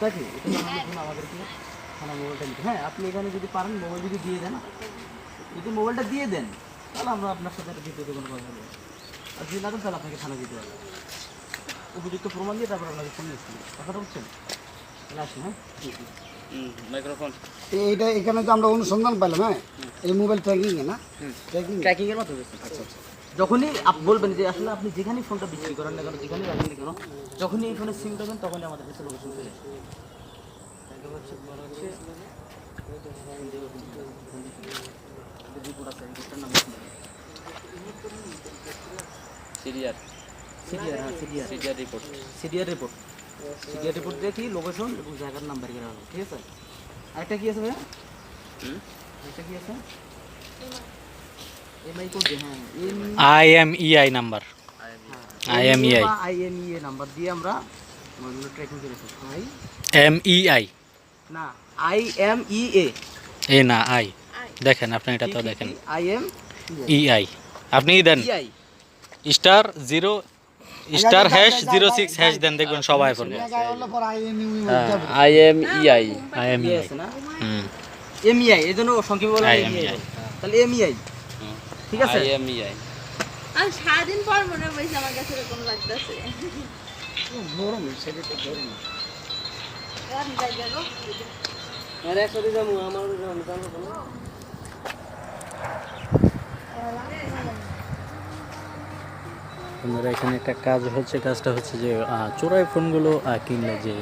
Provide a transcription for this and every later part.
জন্য আমাদেরকে থানা মোবাইলটা নিতে হ্যাঁ আপনি এখানে যদি পারেন মোবাইল যদি দিয়ে দেন যদি মোবাইলটা দিয়ে দেন তাহলে আমরা আপনার সাথে আর দ্বিতীয়ত কোনো কথা বলব। আর যদি না দেন তাহলে আপনাকে থানা দিতে হবে। উপযুক্ত প্রমাণ দিয়ে তারপর আপনাকে ফোন নিচ্ছি কথাটা বুঝছেন? তাহলে আসুন হ্যাঁ? মাইক্রোফোন। এইটা এখানে তো আমরা অনুসন্ধান পেলাম হ্যাঁ? এই মোবাইল ট্র্যাকিং এ না? ট্র্যাকিং ট্র্যাকিং এর মাধ্যমে। আচ্ছা আচ্ছা। যখনই আপ বলবেন যে আসলে আপনি যেখানেই ফোনটা বিক্রি করেন না কেন যেখানেই রাখেন না কেন যখনই এই ফোনের সিম দেবেন তখনই আমাদের কাছে লোকেশন চলে আসবে? সিরিয়ার সিডিআর হ্যাঁ সিডিআর। সিরিয়ার report CDR report CDR report কি লোকেশন এবং জায়গার নাম্বার করা হবে ঠিক আছে? আরেকটা কি আছে ভাইয়া? আরেকটা কি আছে? হ্যাঁ M I M EI number IMEI IMEA number দিয়ে আমরা ট্র্যাকিং করে আই এম না I M E A A না আই দেখেন আপনি এটা তো দেখেন আই এম ইআই আপনি দেন star zero star hash zero six hash দেন দেখবেন সবাই পড়বে I M EI I M E hmm M E I এই জন্য সংক্ষেপে বলা হয় তাহলে এম ই আই ঠিক আছে? আই এম ইআই আর সারাদিন পর মনে হয়েছে আমার কাছে এরকম লাগতেছে। গরম সেটা তো গরম। আরে একসাথে যাব আমার যাব জানো তো না? এখানে একটা কাজ হচ্ছে কাজটা হচ্ছে যে চোরাই ফোনগুলো কিনলে যে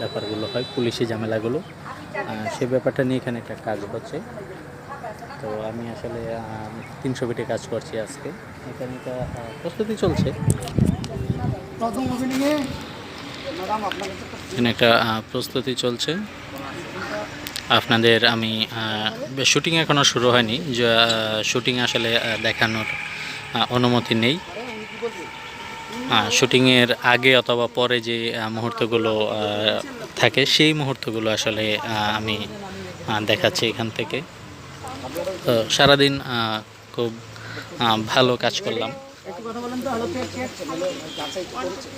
ব্যাপারগুলো হয় পুলিশি ঝামেলাগুলো সে ব্যাপারটা নিয়ে এখানে একটা কাজ হচ্ছে। তো আমি আসলে তিনশো ফিটে কাজ করছি আজকে। এখানে প্রস্তুতি চলছে। এখানে একটা প্রস্তুতি চলছে। আপনাদের আমি শুটিং এখনও শুরু হয়নি। যে শুটিং আসলে দেখানোর অনুমতি নেই। শুটিংয়ের আগে অথবা পরে যে মুহূর্তগুলো থাকে সেই মুহূর্তগুলো আসলে আমি দেখাচ্ছি এখান থেকে। তো সারাদিন খুব ভালো কাজ করলাম। একটু কথা বলেন তো হ্যালো চেক চেক যাচাই তো করেছে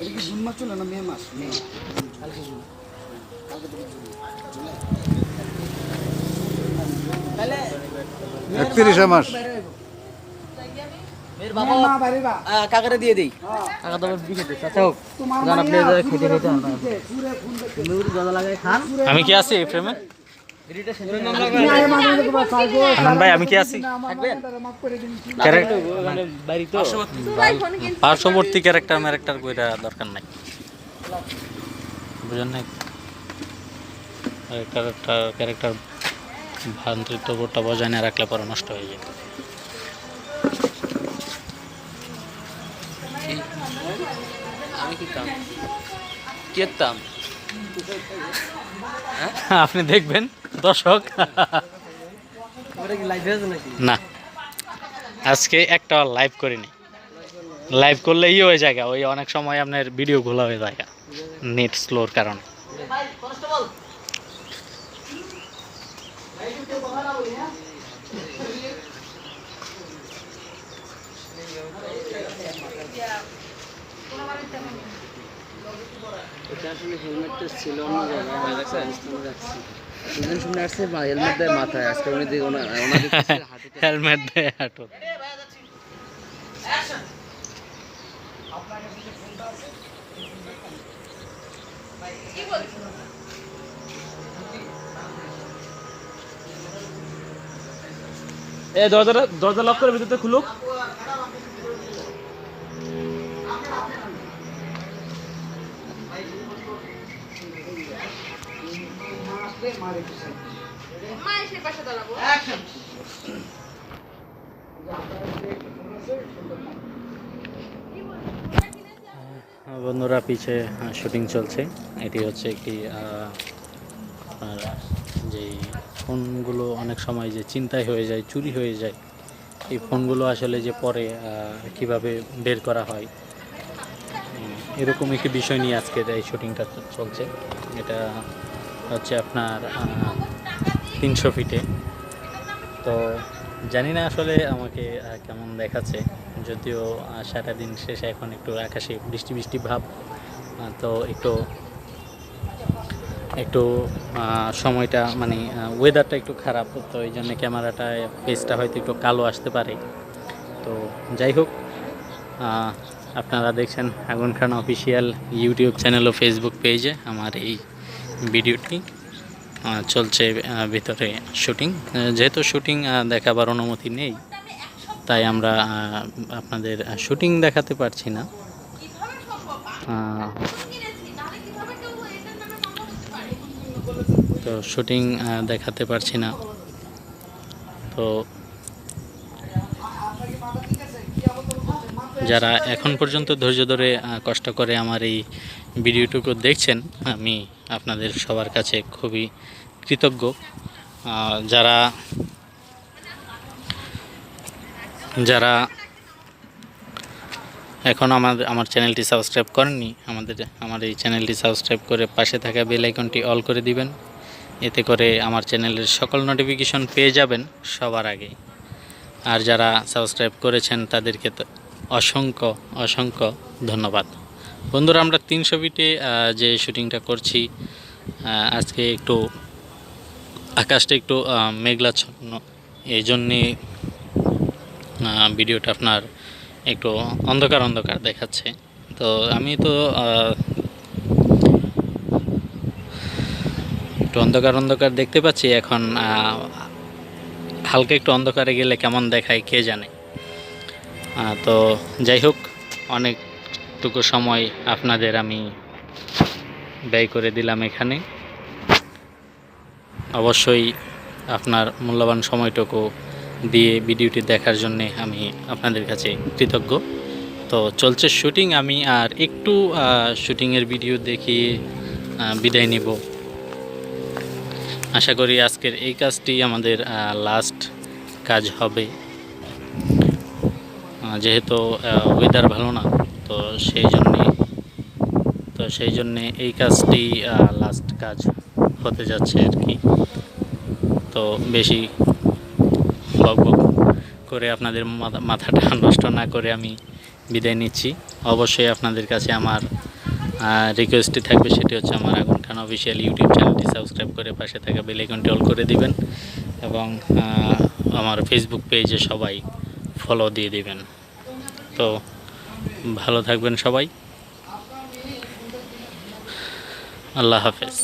এটা কি জুন মাস চলে না মে মাস মে কালকে জুন কালকে জুন একত্রিশে মাস কাকারে দিয়ে দেই। কাকা বিয়ে আচ্ছা হোক আপনি খেতে খেতে খান। আমি কি আছি ফ্রেমে? ভাই আমি কি আছি? মানে পার্শ্ববর্তী ক্যারেক্টার ম্যারেক্টার কইরা দরকার নাই। বুঝেন নাই? ক্যারেক্টার ক্যারেক্টার ভ্রান্তিত্ববোধটা বজায় না রাখলে পরে নষ্ট হয়ে যায় আমি কি কাম কেতাম আপনি দেখবেন দর্শক। না। আজকে একটা লাইভ করিনি। লাইভ করলে ই হয়ে যায় ওই অনেক সময় আপনার ভিডিও খোলা হয়ে যায় নেট স্লোর কারণে। এটা আসলে হেলমেটটা ছিল অন্য জায়গায় শুনে আসছে হেলমেট দেয় মাথায় আজকে উনি ওনা ওনার হাঁটুতে হেলমেট দেয় হাঁটু এ দরজাটা দরজা লক করে ভিতরতে খুলুক। বন্ধুরা পিছে শুটিং চলছে। এটি হচ্ছে একটি আপনার যেই ফোনগুলো অনেক সময় যে চিন্তায় হয়ে যায় চুরি হয়ে যায় এই ফোনগুলো আসলে যে পরে কীভাবে বের করা হয় এরকম একটি বিষয় নিয়ে আজকের এই শুটিংটা চলছে। এটা হচ্ছে আপনার তিনশো ফিটে। তো জানি না আসলে আমাকে কেমন দেখাচ্ছে যদিও আহ, সারাটা দিন শেষে এখন একটু আকাশে বৃষ্টি বৃষ্টি ভাব তো একটু একটু সময়টা মানে ওয়েদারটা একটু খারাপ, তো এই জন্য ক্যামেরাটা ফেসটা হয়তো একটু কালো আসতে পারে। তো যাই হোক আপনারা দেখছেন Agun Khan official YouTube channel ও ফেসবুক পেজে আমার এই ভিডিওটি চলছে ভিতরে শুটিং যেহেতু শুটিং দেখাবার অনুমতি নেই, তাই আমরা আপনাদের শুটিং দেখাতে পারছি না। তো শুটিং দেখাতে পারছি না। তো যারা এখন পর্যন্ত ধৈর্য ধরে কষ্ট করে আমার এই ভিডিওটুকু দেখছেন, আমি আপনাদের সবার কাছে খুবই কৃতজ্ঞ। যারা যারা এখন আমাদের আমার চ্যানেলটি সাবস্ক্রাইব করেননি, আমাদের, আমার এই চ্যানেলটি সাবস্ক্রাইব করে পাশে থাকা বেল আইকনটি অল করে দিবেন। এতে করে আমার চ্যানেলের সকল নোটিফিকেশন পেয়ে যাবেন সবার আগে আর যারা সাবস্ক্রাইব করেছেন, তাদেরকে তো অসংখ্য অসংখ্য ধন্যবাদ। বন্ধুরা, আমরা তিনশো ফিটে যে শুটিংটা করছি আজকে একটু আকাশটা একটু মেঘলাচ্ছন্ন, এই জন্যে ভিডিওটা আপনার একটু অন্ধকার অন্ধকার দেখাচ্ছে। তো আমি তো একটু অন্ধকার অন্ধকার দেখতে পাচ্ছি, এখন হালকা একটু অন্ধকারে গেলে কেমন দেখায় কে জানে। তো যাই হোক, অনেকটুকু সময় আপনাদের আমি ব্যয় করে দিলাম এখানে। অবশ্যই আপনার মূল্যবান সময়টুকু দিয়ে ভিডিওটি দেখার জন্যে আমি আপনাদের কাছে কৃতজ্ঞ। তো চলছে শুটিং, আমি আর একটু শুটিংয়ের ভিডিও দেখিয়ে বিদায় নিব। আশা করি আজকের এই কাজটি আমাদের লাস্ট কাজ হবে। যেহেতু ওয়েদার ভালো না, তো সেই জন্যে, তো সেই জন্যে এই কাজটি লাস্ট কাজ হতে যাচ্ছে আর কি। তো বেশি বক করে আপনাদের মাথা- মাথাটা নষ্ট না করে আমি বিদায় নিচ্ছি। অবশ্যই আপনাদের কাছে আমার রিকোয়েস্টটি থাকবে সেটি হচ্ছে আমার আগুন খান অফিসিয়াল ইউটিউব চ্যানেলটি সাবস্ক্রাইব করে পাশে থাকা বেল অল করে দিবেন এবং আমার ফেসবুক পেজে সবাই ফলো দিয়ে দিবেন। তো ভালো থাকবেন সবাই। আল্লাহ হাফেজ।